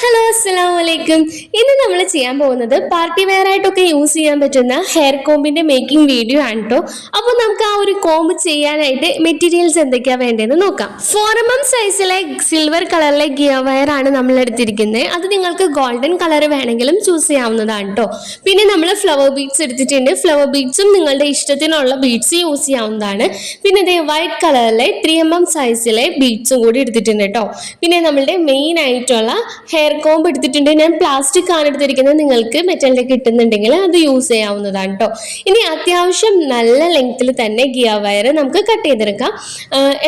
Hello അസ്സലാമു അലൈക്കും ഇന്ന് നമ്മൾ ചെയ്യാൻ പോകുന്നത് പാർട്ടി വെയർ ആയിട്ടൊക്കെ യൂസ് ചെയ്യാൻ പറ്റുന്ന ഹെയർ കോമ്പിന്റെ മേക്കിംഗ് വീഡിയോ ആണ് കേട്ടോ അപ്പോൾ നമുക്ക് ആ ഒരു കോമ്പ് ചെയ്യാനായിട്ട് മെറ്റീരിയൽസ് എന്തൊക്കെയാ വേണ്ടതെന്ന് നോക്കാം. ഫോർ സൈസിലെ സിൽവർ കളറിലെ ഗിയർ വയർ ആണ് നമ്മൾ എടുത്തിരിക്കുന്നത്. അത് നിങ്ങൾക്ക് ഗോൾഡൻ കളർ വേണമെങ്കിലും ചൂസ് ചെയ്യാവുന്നതാണ് കേട്ടോ പിന്നെ നമ്മൾ ഫ്ലവർ ബീഡ്സ് എടുത്തിട്ടുണ്ട്. ഫ്ലവർ ബീഡ്സും നിങ്ങളുടെ ഇഷ്ടത്തിനുള്ള ബീഡ്സ് യൂസ് ചെയ്യാവുന്നതാണ്. പിന്നെ ഇതേ വൈറ്റ് കളറിലെ ത്രീ എം എം സൈസിലെ ബീഡ്സും കൂടി എടുത്തിട്ടുണ്ട് കേട്ടോ പിന്നെ നമ്മളുടെ മെയിൻ ആയിട്ടുള്ള ഹെയർ കോംബ് എടുത്തിട്ടുണ്ട്. ഞാൻ പ്ലാസ്റ്റിക് ആണ് എടുത്തിരിക്കുന്നത്. നിങ്ങൾക്ക് മെറ്റലിന്റെ കിട്ടുന്നുണ്ടെങ്കിൽ അത് യൂസ് ചെയ്യാവുന്നതാണ് കേട്ടോ ഇനി അത്യാവശ്യം നല്ല ലെങ്ത്തിൽ തന്നെ ഗിയ വയർ നമുക്ക് കട്ട് ചെയ്തെടുക്കാം.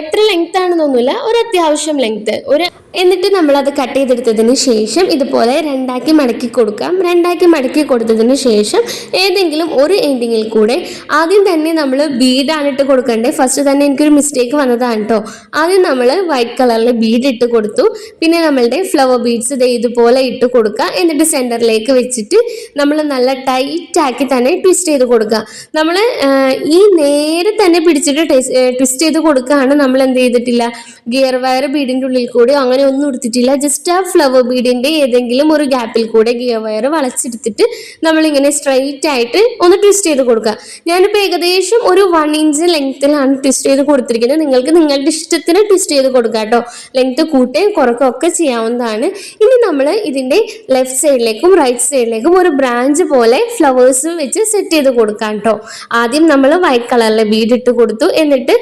എത്ര ലെങ്ത് ആണെന്നൊന്നുമില്ല ഒരു അത്യാവശ്യം ലെങ്ത് ഒരു എന്നിട്ട് നമ്മൾ അത് കട്ട് ചെയ്തെടുത്തതിന് ശേഷം ഇതുപോലെ രണ്ടാക്കി മടക്കി കൊടുക്കാം. രണ്ടാക്കി മടക്കി കൊടുത്തതിന് ശേഷം ഏതെങ്കിലും ഒരു എൻഡിങ്ങിൽ കൂടെ ആദ്യം തന്നെ നമ്മൾ ബീഡാണ് ഇട്ട് കൊടുക്കേണ്ടത്. ഫസ്റ്റ് തന്നെ എനിക്കൊരു മിസ്റ്റേക്ക് വന്നതാണ് കേട്ടോ ആദ്യം നമ്മൾ വൈറ്റ് കളറിൽ ബീഡ് ഇട്ട് കൊടുത്തു. പിന്നെ നമ്മളുടെ ഫ്ലവർ ബീഡ്സ് ഇത് ഇതുപോലെ ഇട്ട് കൊടുക്കുക എന്നിട്ട് സെന്ററിലേക്ക് വെച്ചിട്ട് നമ്മൾ നല്ല ടൈറ്റാക്കി തന്നെ ട്വിസ്റ്റ് ചെയ്ത് കൊടുക്കുക നമ്മൾ ഈ നേരെ തന്നെ പിടിച്ചിട്ട് ട്വിസ്റ്റ് ചെയ്ത് കൊടുക്കുകയാണ് നമ്മൾ എന്ത് ചെയ്തിട്ടില്ല. ഗിയർ വയർ ബീഡിന്റെ ഉള്ളിൽ കൂടി അങ്ങനെ ഒന്നും എടുത്തിട്ടില്ല. ജസ്റ്റ് ആ ഫ്ലവർ ബീഡിന്റെ ഏതെങ്കിലും ഒരു ഗ്യാപ്പിൽ കൂടെ ഗിയർ വയർ വളച്ചെടുത്തിട്ട് നമ്മളിങ്ങനെ സ്ട്രൈറ്റ് ആയിട്ട് ഒന്ന് ട്വിസ്റ്റ് ചെയ്ത് കൊടുക്കുക ഞാനിപ്പോൾ ഏകദേശം ഒരു വൺ ഇഞ്ച് ലെങ്ത്തിലാണ് ട്വിസ്റ്റ് ചെയ്ത് കൊടുത്തിരിക്കുന്നത്. നിങ്ങൾക്ക് നിങ്ങളുടെ ഇഷ്ടത്തിന് ട്വിസ്റ്റ് ചെയ്ത് കൊടുക്കുക കേട്ടോ ലെങ്ത്ത് കൂട്ടുകയും കുറക്കുകയും ഒക്കെ ചെയ്യാവുന്നതാണ്. ഇനി നമ്മൾ ഇതിന്റെ ലെഫ്റ്റ് സൈഡിലേക്കും റൈറ്റ് സൈഡിലേക്കും ഒരു ബ്രാഞ്ച് പോലെ ഫ്ലവേഴ്സ് വെച്ച് സെറ്റ് ചെയ്ത് കൊടുക്കാം കേട്ടോ ആദ്യം നമ്മൾ വൈറ്റ് കളറിലെ ബീഡ് ഇട്ട് കൊടുത്തു. എന്നിട്ട്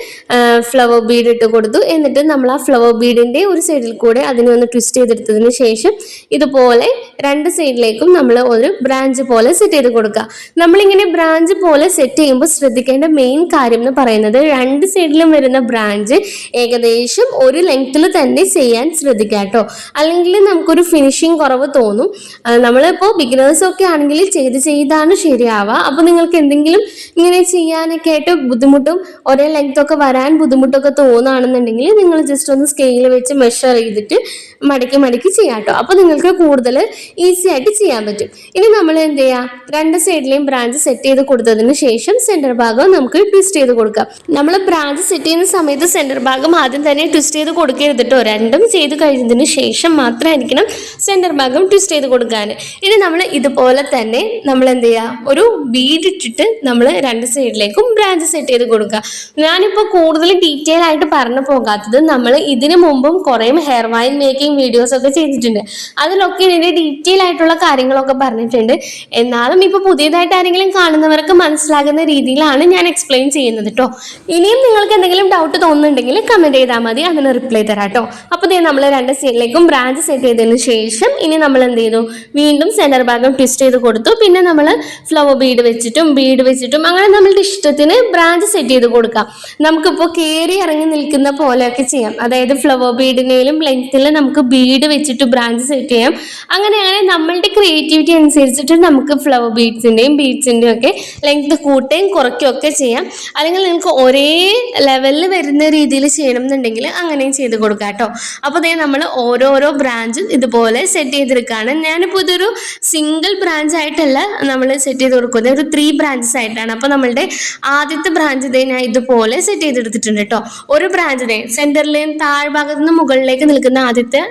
ഫ്ലവർ ബീഡ് ഇട്ട് കൊടുത്തു. എന്നിട്ട് നമ്മൾ ആ ഫ്ലവർ ബീഡിന്റെ ഒരു സൈഡിൽ കൂടെ അതിനെ ഒന്ന് ട്വിസ്റ്റ് ചെയ്തെടുത്തതിന് ശേഷം ഇതുപോലെ രണ്ട് സൈഡിലേക്കും നമ്മൾ ഒരു ബ്രാഞ്ച് പോലെ സെറ്റ് ചെയ്ത് കൊടുക്കുക നമ്മളിങ്ങനെ ബ്രാഞ്ച് പോലെ സെറ്റ് ചെയ്യുമ്പോൾ ശ്രദ്ധിക്കേണ്ട മെയിൻ കാര്യം എന്ന് പറയുന്നത് രണ്ട് സൈഡിലും വരുന്ന ബ്രാഞ്ച് ഏകദേശം ഒരു ലെങ്ത്തിൽ തന്നെ ചെയ്യാൻ ശ്രദ്ധിക്കുക കേട്ടോ അല്ലെങ്കിൽ നമുക്കൊരു ഫിനിഷിങ് കുറവ് തോന്നും. നമ്മളിപ്പോൾ ബിഗിനേഴ്സ് ഒക്കെ ആണെങ്കിൽ ചെയ്ത് ചെയ്താണ് ശരിയാവുക. അപ്പോൾ നിങ്ങൾക്ക് എന്തെങ്കിലും ഇങ്ങനെ ചെയ്യാനൊക്കെ ആയിട്ട് ബുദ്ധിമുട്ടും ഒരേ ലെങ്ത് ഒക്കെ വരാൻ ബുദ്ധിമുട്ടൊക്കെ തോന്നുകയാണെന്നുണ്ടെങ്കിൽ നിങ്ങൾ ജസ്റ്റ് ഒന്ന് സ്കെയിൽ വെച്ച് മെഷർ ചെയ്തിട്ട് മടക്കി മടക്കി ചെയ്യാം കേട്ടോ അപ്പോൾ നിങ്ങൾക്ക് കൂടുതൽ ഈസി ആയിട്ട് ചെയ്യാൻ പറ്റും. ഇനി നമ്മൾ എന്ത് ചെയ്യുക രണ്ട് സൈഡിലെയും ബ്രാഞ്ച് സെറ്റ് ചെയ്ത് കൊടുത്തതിന് ശേഷം സെന്റർ ഭാഗം നമുക്ക് ട്വിസ്റ്റ് ചെയ്ത് കൊടുക്കാം. നമ്മൾ ബ്രാഞ്ച് സെറ്റ് ചെയ്യുന്ന സമയത്ത് സെന്റർ ഭാഗം ആദ്യം തന്നെ ട്വിസ്റ്റ് ചെയ്ത് കൊടുക്കരുത് കേട്ടോ രണ്ടും ചെയ്ത് കഴിഞ്ഞതിന് ശേഷം മാത്രമായിരിക്കണം സെന്റർ ഭാഗം ട്വിസ്റ്റ് ചെയ്ത് കൊടുക്കാൻ ഇനി നമ്മൾ ഇതുപോലെ തന്നെ നമ്മൾ എന്ത് ചെയ്യുക ഒരു ബീഡ് ഇട്ടിട്ട് നമ്മൾ രണ്ട് സൈഡിലേക്കും ബ്രാഞ്ച് സെറ്റ് ചെയ്ത് കൊടുക്കുക. ഞാനിപ്പോൾ കൂടുതൽ ഡീറ്റെയിൽ ആയിട്ട് പറഞ്ഞു പോകാത്തത് നമ്മൾ ഇതിനു മുമ്പും കുറേ ഹെയർ വൈൻ മേക്കിംഗ് വീഡിയോസ് ഒക്കെ ചെയ്തിട്ടുണ്ട്. അതിലൊക്കെ ഇതിന്റെ ഡീറ്റെയിൽ ആയിട്ടുള്ള കാര്യങ്ങളൊക്കെ പറഞ്ഞിട്ടുണ്ട്. എന്നാലും ഇപ്പോൾ പുതിയതായിട്ട് ആരെങ്കിലും കാണുന്നവർക്ക് മനസ്സിലാകുന്ന രീതിയിലാണ് ഞാൻ എക്സ്പ്ലെയിൻ ചെയ്യുന്നത് കേട്ടോ ഇനിയും നിങ്ങൾക്ക് എന്തെങ്കിലും ഡൗട്ട് തോന്നുന്നുണ്ടെങ്കിൽ കമന്റ് ചെയ്താൽ മതി. അതിന് റിപ്ലൈ തരാം കേട്ടോ അപ്പോൾ നമ്മൾ രണ്ട് സൈഡിലേക്കും ബ്രാഞ്ച് സെറ്റ് ചെയ്തതിന് ശേഷം ഇനി നമ്മൾ എന്ത് ചെയ്തു? വീണ്ടും സെന്റർ ഭാഗം ട്വിസ്റ്റ് ചെയ്ത് കൊടുത്തു. പിന്നെ നമ്മൾ ഫ്ലവർ ബീഡ് വെച്ചിട്ടും ബീഡ് വെച്ചിട്ടും അങ്ങനെ നമ്മളുടെ ഇഷ്ടത്തിന് ബ്രാഞ്ച് സെറ്റ് ചെയ്ത് കൊടുക്കാം. നമുക്കിപ്പോൾ കയറി ഇറങ്ങി നിൽക്കുന്ന പോലെയൊക്കെ ചെയ്യാം. അതായത് ഫ്ലവർ ബീഡിനേലും ലെങ്ത്തിൽ നമുക്ക് ബീഡ് വെച്ചിട്ട് ബ്രാഞ്ച് സെറ്റ് ചെയ്യാം. അങ്ങനെ അങ്ങനെ നമ്മളുടെ ക്രിയേറ്റിവിറ്റി അനുസരിച്ചിട്ട് നമുക്ക് ഫ്ലവർ ബീഡ്സിന്റെയും ബീഡ്സിന്റെയും ഒക്കെ ലെങ്ത് കൂട്ടുകയും കുറയ്ക്കുകയും ഒക്കെ ചെയ്യാം. അല്ലെങ്കിൽ നിങ്ങൾക്ക് ഒരേ ലെവലിൽ വരുന്ന രീതിയിൽ ചെയ്യണം എന്നുണ്ടെങ്കിൽ അങ്ങനെയും ചെയ്ത് കൊടുക്കാം കേട്ടോ. അപ്പോൾ നമ്മൾ ഓരോരോ ബ്രാഞ്ചും ഇതുപോലെ സെറ്റ് ചെയ്തെടുക്കുകയാണ് ഞാനിപ്പോൾ ഇതൊരു സിംഗിൾ ബ്രാഞ്ച് ആയിട്ടല്ല നമ്മൾ സെറ്റ് ചെയ്ത് കൊടുക്കുന്നത്. ഒരു ത്രീ ബ്രാഞ്ചസ് ആയിട്ടാണ്. അപ്പോൾ നമ്മളുടെ ആദ്യത്തെ ബ്രാഞ്ച് ഇതേ ഞാൻ ഇതുപോലെ സെറ്റ് ചെയ്തെടുത്തിട്ടുണ്ട് കേട്ടോ ഒരു ബ്രാഞ്ചിനെ സെന്ററിലെയും താഴ്ഭാഗത്തു നിന്ന് മുകളിലേക്ക് നിൽക്കുന്ന ആദ്യത്തെ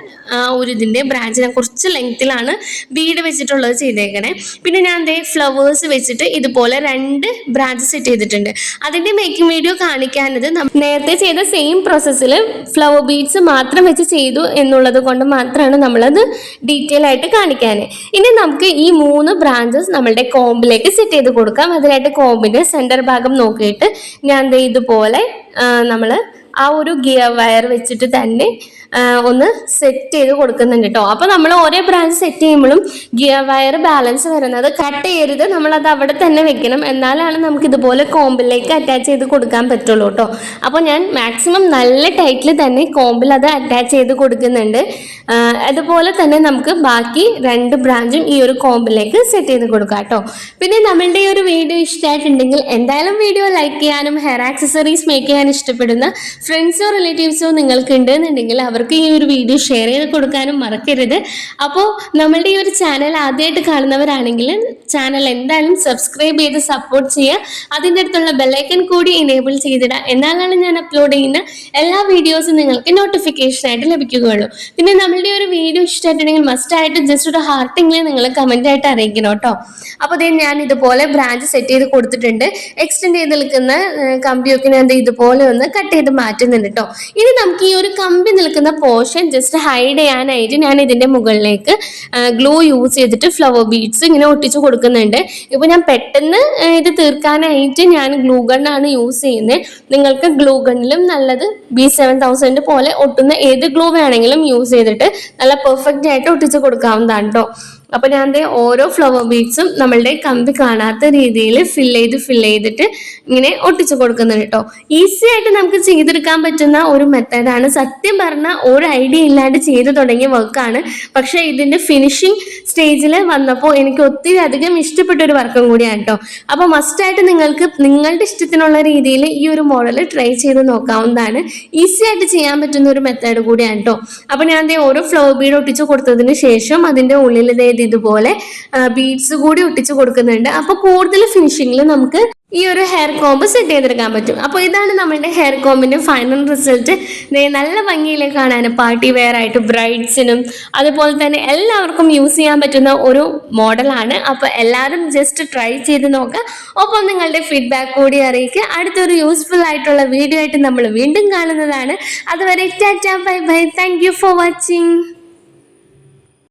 ഒരു ഇതിന്റെ ബ്രാഞ്ച് ഞാൻ കുറച്ച് ലെങ്ത്തിലാണ് വീട് വെച്ചിട്ടുള്ളത് ചെയ്തേക്കണേ. പിന്നെ ഞാൻ ദേ ഫ്ലവേഴ്സ് വെച്ചിട്ട് ഇതുപോലെ രണ്ട് ബ്രാഞ്ച് സെറ്റ് ചെയ്തിട്ടുണ്ട്. അതിന്റെ മേക്കിംഗ് വീഡിയോ കാണിക്കാനത് നേരത്തെ ചെയ്ത സെയിം പ്രോസസ്സിൽ ഫ്ലവർ ബീഡ്സ് മാത്രം വെച്ച് ചെയ്തു എന്നുള്ളത് കൊണ്ട് മാത്രമാണ് നമ്മളത് ഡീറ്റെയിൽ ആയിട്ട് കാണിക്കാൻ ഇനി നമുക്ക് ഈ മൂന്ന് ബ്രാഞ്ചസ് നമ്മളുടെ കോമ്പിലേക്ക് സെറ്റ് ചെയ്ത് കൊടുക്കാം. അതിനായിട്ട് കോമ്പിന്റെ സെന്റർ ഭാഗം നോക്കിയിട്ട് ഞാൻ ഇതുപോലെ നമ്മൾ ആ ഒരു ഗിയർ വയർ വെച്ചിട്ട് തന്നെ ഒന്ന് സെറ്റ് ചെയ്ത് കൊടുക്കുന്നുണ്ട് കേട്ടോ അപ്പോൾ നമ്മൾ ഓരോ ബ്രാഞ്ച് സെറ്റ് ചെയ്യുമ്പോഴും ഗിയർ വയർ ബാലൻസ് വരുന്നത് കട്ട് ചെയ്യരുത്. അത് അവിടെ തന്നെ വെക്കണം. എന്നാലാണ് നമുക്ക് ഇതുപോലെ കോമ്പിലേക്ക് അറ്റാച്ച് ചെയ്ത് കൊടുക്കാൻ പറ്റുള്ളൂ കേട്ടോ അപ്പോൾ ഞാൻ മാക്സിമം നല്ല ടൈറ്റിൽ തന്നെ കോമ്പിൽ അത് അറ്റാച്ച് ചെയ്ത് കൊടുക്കുന്നുണ്ട്. അതുപോലെ തന്നെ നമുക്ക് ബാക്കി രണ്ട് ബ്രാഞ്ചും ഈ ഒരു കോമ്പിലേക്ക് സെറ്റ് ചെയ്ത് കൊടുക്കാം കേട്ടോ പിന്നെ നമ്മളുടെ ഈ ഒരു വീഡിയോ ഇഷ്ടമായിട്ടുണ്ടെങ്കിൽ എന്തായാലും വീഡിയോ ലൈക്ക് ചെയ്യാനും ഹെയർ ആക്സസറീസ് മേക്ക് ചെയ്യാൻ ഇഷ്ടപ്പെടുന്ന ഫ്രണ്ട്സോ റിലേറ്റീവ്സോ നിങ്ങൾക്ക് ഉണ്ടെന്നുണ്ടെങ്കിൽ അവർക്ക് ഈ ഒരു വീഡിയോ ഷെയർ ചെയ്ത് കൊടുക്കാനും മറക്കരുത്. അപ്പോൾ നമ്മളുടെ ഈ ഒരു ചാനൽ ആദ്യമായിട്ട് കാണുന്നവരാണെങ്കിൽ ചാനൽ എന്തായാലും സബ്സ്ക്രൈബ് ചെയ്ത് സപ്പോർട്ട് ചെയ്യുക. അതിന്റെ അടുത്തുള്ള ബെല്ലൈക്കൻ കൂടി എനേബിൾ ചെയ്തിടുക. എന്നാലാണ് ഞാൻ അപ്ലോഡ് ചെയ്യുന്ന എല്ലാ വീഡിയോസും നിങ്ങൾക്ക് നോട്ടിഫിക്കേഷൻ ആയിട്ട് ലഭിക്കുകയുള്ളൂ. പിന്നെ നമ്മളുടെ ഒരു വീഡിയോ ഇഷ്ടമായിട്ടുണ്ടെങ്കിൽ മസ്റ്റ് ആയിട്ട് ജസ്റ്റ് ഒരു ഹാർട്ടിങ്ങിൽ നിങ്ങൾ കമന്റ് ആയിട്ട് അറിയിക്കണം കേട്ടോ. അപ്പോൾ അതേ ഞാൻ ഇതുപോലെ ബ്രാഞ്ച് സെറ്റ് ചെയ്ത് കൊടുത്തിട്ടുണ്ട്. എക്സ്റ്റെൻഡ് ചെയ്ത് നിൽക്കുന്ന കമ്പിയൊക്കെ ഞാൻ ഇതുപോലെ ഒന്ന് കട്ട് ചെയ്ത് മാറ്റുന്നുണ്ട് കേട്ടോ. ഇനി നമുക്ക് ഈ ഒരു കമ്പി നിൽക്കുന്ന പോർഷൻ ജസ്റ്റ് ഹൈഡ് ചെയ്യാനായിട്ട് ഞാൻ ഇതിന്റെ മുകളിലേക്ക് ഗ്ലൂ യൂസ് ചെയ്തിട്ട് ഫ്ലവർ ബീഡ്സ് ഇങ്ങനെ ഒട്ടിച്ചു കൊടുക്കുന്നുണ്ട്. ഇപ്പോൾ ഞാൻ പെട്ടെന്ന് ഇത് തീർക്കാനായിട്ട് ഞാൻ ഗ്ലൂ ഗണ്ണാണ് യൂസ് ചെയ്യുന്നത്. നിങ്ങൾക്ക് ഗ്ലൂ ഗണ്ണിലും നല്ലത് ബി സെവൻ തൗസൻഡ് പോലെ ഒട്ടുന്ന ഏത് ഗ്ലൂ വേണമെങ്കിലും യൂസ് ചെയ്തിട്ട് നല്ല പെർഫെക്റ്റ് ആയിട്ട് ഒട്ടിച്ചു കൊടുക്കാവുന്നതാണ് കേട്ടോ അപ്പോൾ ഞാൻ ദേ ഓരോ ഫ്ലവർ ബീഡ്സും നമ്മളുടെ കമ്പി കാണാത്ത രീതിയിൽ ഫിൽ ചെയ്ത് ഫിൽ ചെയ്തിട്ട് ഇങ്ങനെ ഒട്ടിച്ചു കൊടുക്കുന്നുണ്ട് കേട്ടോ ഈസി ആയിട്ട് നമുക്ക് ചെയ്തെടുക്കാൻ പറ്റുന്ന ഒരു മെത്തേഡാണ് സത്യം പറഞ്ഞാൽ ഒരു ഐഡിയ ഇല്ലാണ്ട് ചെയ്തു തുടങ്ങിയ വർക്കാണ് പക്ഷെ ഇതിന്റെ ഫിനിഷിംഗ് സ്റ്റേജിൽ വന്നപ്പോൾ എനിക്ക് ഒത്തിരി അധികം ഇഷ്ടപ്പെട്ട ഒരു വർക്കും കൂടിയാണ് കേട്ടോ അപ്പോൾ മസ്റ്റായിട്ട് നിങ്ങൾക്ക് നിങ്ങളുടെ ഇഷ്ടത്തിനുള്ള രീതിയിൽ ഈ ഒരു മോഡൽ ട്രൈ ചെയ്ത് നോക്കാവുന്നതാണ്. ഈസി ആയിട്ട് ചെയ്യാൻ പറ്റുന്ന ഒരു മെത്തേഡ് കൂടിയാണ് കേട്ടോ അപ്പോൾ ഞാൻ ഓരോ ഫ്ലവർ ബീഡ് ഒട്ടിച്ചു കൊടുത്തതിന് ശേഷം അതിന്റെ ഉള്ളിൽ ഇത് ഇതുപോലെ ബീഡ്സ് കൂടി ഒട്ടിച്ച് കൊടുക്കുന്നുണ്ട്. അപ്പൊ കൂടുതൽ ഫിനിഷിംഗിൽ നമുക്ക് ഈ ഒരു ഹെയർ കോംബ് സെറ്റ് ചെയ്തെടുക്കാൻ പറ്റും. അപ്പോൾ ഇതാണ് നമ്മുടെ ഹെയർ കോമ്പിന്റെ ഫൈനൽ റിസൾട്ട് നല്ല ഭംഗിയിൽ കാണാൻ പാർട്ടി വെയർ ആയിട്ട് ബ്രൈഡ്സിനും അതുപോലെ തന്നെ എല്ലാവർക്കും യൂസ് ചെയ്യാൻ പറ്റുന്ന ഒരു മോഡലാണ് അപ്പോൾ എല്ലാവരും ജസ്റ്റ് ട്രൈ ചെയ്ത് നോക്കുക ഒപ്പം നിങ്ങളുടെ ഫീഡ്ബാക്ക് കൂടി അറിയിക്കുക അടുത്തൊരു യൂസ്ഫുൾ ആയിട്ടുള്ള വീഡിയോ ആയിട്ട് നമ്മൾ വീണ്ടും കാണുന്നതാണ്. അതുവരെ tata bye bye. Thank for watching